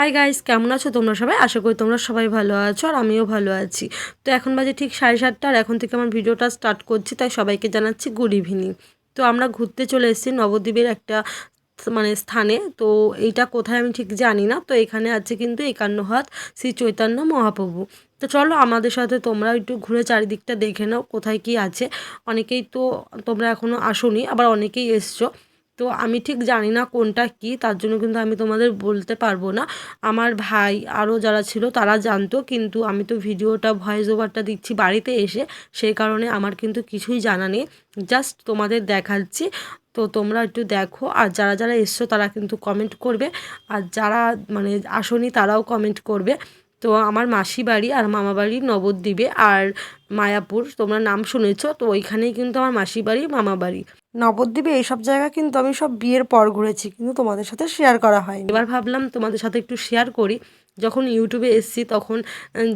Hi guys কেমন আছো তোমরা সবাই? আশা করি তোমরা সবাই ভালো আছো আর আমিও ভালো আছি। তো এখন বাজে ঠিক সাড়ে সাতটা আর এখন থেকে আমার ভিডিওটা স্টার্ট করছি, তাই সবাইকে জানাচ্ছি গুড ইভিনিং তো আমরা ঘুরতে চলে এসেছি নবদ্বীপের একটা মানে স্থানে। তো এইটা কোথায় আমি ঠিক জানি না। তো এখানে আছে কিন্তু একান্ন হাত শ্রী চৈতন্য মহাপ্রভু। তো চলো আমাদের সাথে তোমরা একটু ঘুরে চারিদিকটা দেখে নাও কোথায় কি আছে। অনেকেই তো তোমরা এখনও আসোনি, আবার অনেকেই এসছো। তো আমি ঠিক জানি না কোনটা কি, তার জন্য কিন্তু আমি তোমাদের বলতে পারব না। আমার ভাই আরও যারা ছিল তারা জানতো, কিন্তু আমি তো ভিডিওটা ভয়েস ওভারটা দিচ্ছি বাড়িতে এসে, সেই কারণে আমার কিন্তু কিছুই জানা নেই। জাস্ট তোমাদের দেখাচ্ছি। তো তোমরা একটু দেখো, আর যারা যারা এসছো তারা কিন্তু কমেন্ট করবে, আর যারা মানে আসনি তারাও কমেন্ট করবে। তো আমার মাসি বাড়ি আর মামা বাড়ি নবদ্বীপে, আর মায়াপুর, তোমরা নাম শুনেছ, তো ওইখানেই কিন্তু আমার মাসি বাড়ি, মামা বাড়ি। নবদ্বীপে এইসব জায়গা কিন্তু আমি সব বিয়ের পর ঘুরেছি, কিন্তু তোমাদের সাথে শেয়ার করা হয়নি। এবার ভাবলাম তোমাদের সাথে একটু শেয়ার করি। যখন ইউটিউবে এসছি তখন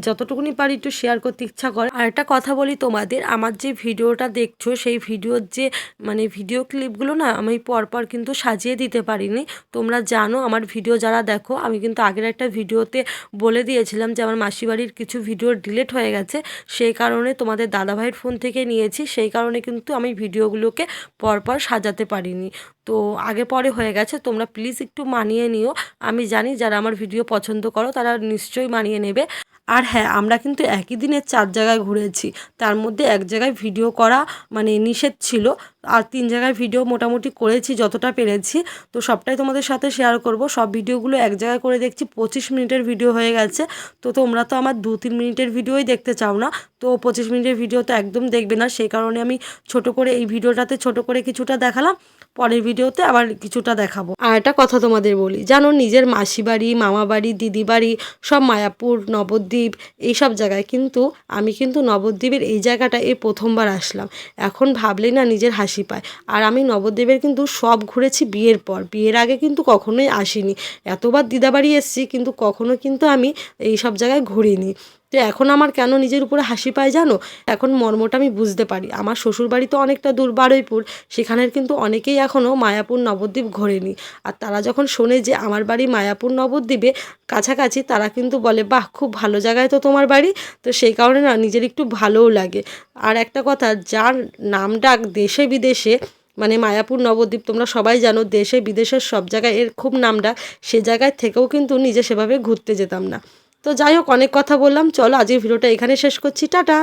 যতটুকুনি পারি একটু শেয়ার করতে ইচ্ছা করে। আর একটা কথা বলি তোমাদের, আমার যে ভিডিওটা দেখছ, সেই ভিডিওর যে মানে ভিডিও ক্লিপগুলো না, আমি পরপর কিন্তু সাজিয়ে দিতে পারিনি। তোমরা জানো, আমার ভিডিও যারা দেখো, আমি কিন্তু আগের একটা ভিডিওতে বলে দিয়েছিলাম যে, আমার মাসি বাড়ির কিছু ভিডিও ডিলিট হয়ে গেছে। সেই কারণে তোমাদের দাদাভাইয়ের ফোন থেকে নিয়েছি, সেই কারণে কিন্তু আমি ভিডিওগুলোকে পরপর সাজাতে পারিনি। তো আগে পরে হয়ে গেছে, তোমরা প্লিজ একটু মানিয়ে নিও। আমি জানি যারা আমার ভিডিও পছন্দ করো, তারা নিশ্চয়ই মানিয়ে নেবে। আর হ্যাঁ আমরা কিন্তু একই দিনে চার জায়গায় ঘুরেছি। তার মধ্যে এক জায়গায় ভিডিও করা মানে নিষেধ ছিল। আর তিন জায়গায় ভিডিও মোটামুটি করেছি, যতটা পেরেছি। তো সবটাই তোমাদের সাথে শেয়ার করব। সব ভিডিওগুলো এক জায়গায় করে দেখছি, পঁচিশ মিনিটের ভিডিও হয়ে গেছে। তো তোমরা তো আমার দু তিন মিনিটের ভিডিওই দেখতে চাও না। তো পঁচিশ মিনিটের ভিডিও তো একদম দেখবে না। সেই কারণে আমি ছোট করে এই ভিডিওটাতে ছোট করে কিছুটা দেখালাম। পরের ভিডিওতে আবার কিছুটা দেখাবো। আর একটা কথা তোমাদের বলি, জানো নিজের মাসি বাড়ি মামা বাড়ি দিদি বাড়ি সব মায়াপুর, নবদ্বীপ, এইসব জায়গায় কিন্তু আমি কিন্তু নবদ্বীপের এই জায়গাটা এই প্রথমবার আসলাম। এখন ভাবলেই না নিজের হাসি পায়। আর আমি নবদ্বীপের কিন্তু সব ঘুরেছি বিয়ের পর। বিয়ের আগে কিন্তু কখনোই আসিনি। এতবার দিদাবাড়ি এসেছি কিন্তু কখনো কিন্তু আমি এই সব জায়গায় ঘুরিনি। তো এখন আমার কেন নিজের উপরে হাসি পায় জানো? এখন মর্মটা আমি বুঝতে পারি। আমার শ্বশুরবাড়ি তো অনেকটা দূর বারুইপুর। সেখানের কিন্তু অনেকেই এখনও মায়াপুর নবদ্বীপ ঘোরেনি। আর তারা যখন শোনে যে আমার বাড়ি মায়াপুর নবদ্বীপে, কাছাকাছি তারা কিন্তু বলে, বাহ, খুব ভালো জায়গায় তো তোমার বাড়ি। তো সেই কারণে না, নিজের একটু ভালোও লাগে। আর একটা কথা, যার নাম ডাক দেশে বিদেশে মানে মায়াপুর নবদ্বীপ, তোমরা সবাই জানো, দেশে বিদেশের সব জায়গায় এর খুব নাম ডাক। সে জায়গায় থেকেও কিন্তু নিজে সেভাবে ঘুরতে যেতাম না। তো যাই হোক অনেক কথা বললাম। চলো আজকের ভিডিওটা এখানে শেষ করছি। টাটা!